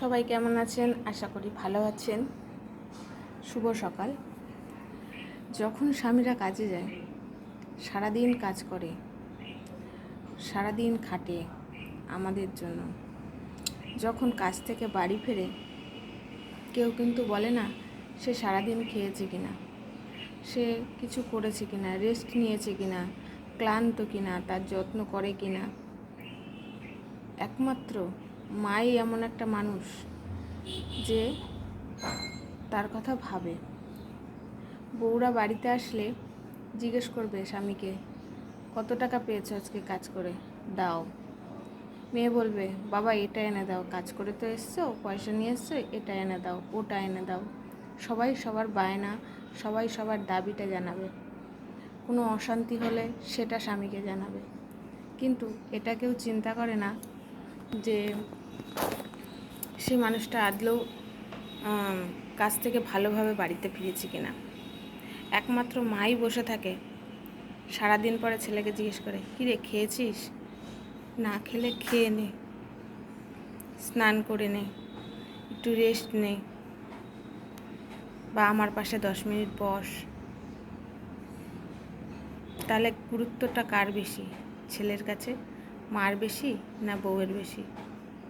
সবাই কেমন আছেন? আশা করি ভালো আছেন। শুভ সকাল। যখন স্বামীরা কাজে যায়, সারাদিন কাজ করে, সারাদিন খাটে আমাদের জন্য। যখন কাজ থেকে বাড়ি ফেরে, কেউ কিন্তু বলে না, সে সারাদিন খেয়েছে কিনা? সে কিছু করেছে কিনা? রেস্ট নিয়েছে কিনা? ক্লান্ত কিনা? তার যত্ন করে কিনা? একমাত্র মাই এমন একটা মানুষ যে তার কথা ভাবে। বউরা বাড়িতে আসলে জিজ্ঞেস করবে স্বামীকে, কত টাকা পেয়েছ আজকে কাজ করে? দাও। মেয়ে বলবে, বাবা, এটা এনে দাও, কাজ করে তো এসছো, পয়সা নিয়ে এসছো, এটা এনে দাও, ওটা এনে দাও। সবাই সবার বায়না, সবাই সবার দাবিটা জানাবে। কোনো অশান্তি হলে সেটা স্বামীকে জানাবে। কিন্তু এটা কেউ চিন্তা করে না যে সেই মানুষটা আদলেও কাজ থেকে ভালোভাবে বাড়িতে ফিরেছি কিনা। একমাত্র মাই বসে থাকে, সারাদিন পরে ছেলেকে জিজ্ঞেস করে, কী রে, খেয়েছিস? না, খেলে খেয়ে নে, স্নান করে নে, একটু রেস্ট নে, বা আমার পাশে দশ মিনিট বস। তাহলে গুরুত্বটা কার বেশি, ছেলের কাছে মার বেশি না বউয়ের বেশি?